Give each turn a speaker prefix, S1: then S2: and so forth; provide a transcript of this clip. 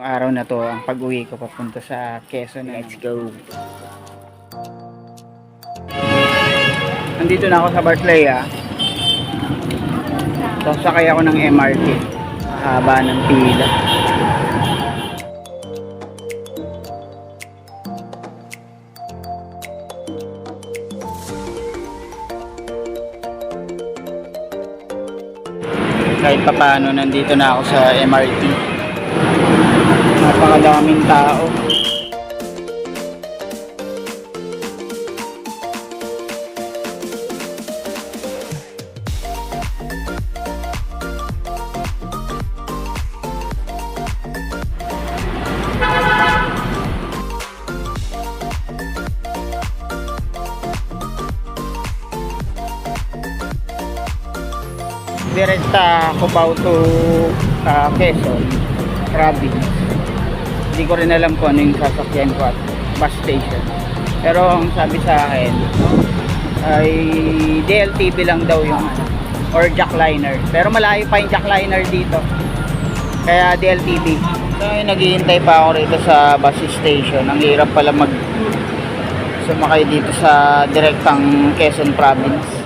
S1: araw na to ang pag-uwi ko papunta sa Quezon. Let's go. Nandito na ako sa Barclay ah. Tapos sakay ako ng MRT. Haba ng pila. Kahit pa paano, nandito na ako sa MRT. Napakadaming tao. Direkta Cubao to uh, Quezon, province. Hindi ko rin alam kung ano yung sasakyan ko at bus station. Pero ang sabi sa akin ay DLTV lang daw yung ano, or jackliner. Pero malayo pa yung jackliner dito. Kaya DLTV. So naghihintay pa ako rito sa bus station. Ang hirap pala mag sumakay dito sa direktang Quezon province.